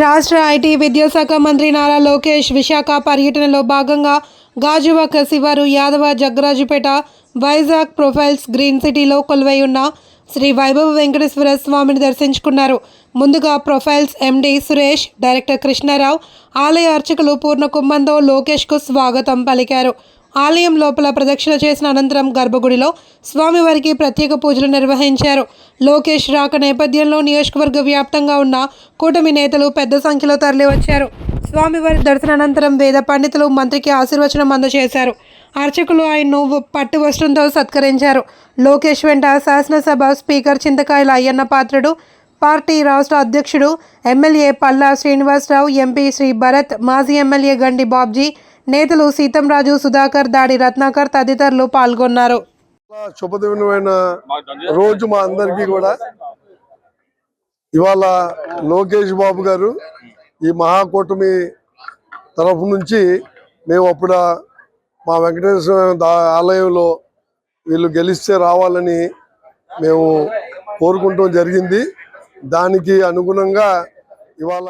రాష్ట్ర ఐటీ విద్యాశాఖ మంత్రి నారా లోకేష్ విశాఖ పర్యటనలో భాగంగా గాజువాక శివారు యాదవ జగ్గరాజుపేట వైజాగ్ ప్రొఫైల్స్ గ్రీన్ సిటీలో కొలువై ఉన్న శ్రీ వైభవ వెంకటేశ్వర స్వామిని దర్శించుకున్నారు. ముందుగా profiles MD Suresh director Krishna Rao ఆలయ అర్చకులు పూర్ణ కుంభంతో లోకేష్కు స్వాగతం పలికారు. ఆలయం లోపల ప్రదక్షిణ చేసిన అనంతరం గర్భగుడిలో స్వామివారికి ప్రత్యేక పూజలు నిర్వహించారు. లోకేష్ రాక నేపథ్యంలో నియోజకవర్గ వ్యాప్తంగా ఉన్న కూటమి నేతలు పెద్ద సంఖ్యలో తరలివచ్చారు. స్వామివారి దర్శనానంతరం వేద పండితులు మంత్రికి ఆశీర్వచనం అందజేశారు. అర్చకులు ఆయన్ను పట్టు వస్త్రంతో సత్కరించారు. లోకేష్ వెంట శాసనసభ స్పీకర్ చింతకాయల అయ్యన్న పాత్రుడు పార్టీ రాష్ట్ర అధ్యక్షుడు ఎమ్మెల్యే పల్లా శ్రీనివాసరావు ఎంపీ శ్రీ భరత్ మాజీ ఎమ్మెల్యే గండి బాబ్జీ నేతలు సీతంరాజు సుధాకర్ దాడి రత్నాకర్ తదితరులు పాల్గొన్నారు. శుభదినమైన రోజు మా అందరికీ కూడా. ఇవాళ లోకేష్ బాబు గారు ఈ మహాకూటమి తరఫు నుంచి మేము అప్పుడు మా వెంకటేశ్వర ఆలయంలో వీళ్ళు గెలిస్తే రావాలని మేము కోరుకుంటూ జరిగింది. దానికి అనుగుణంగా ఇవాళ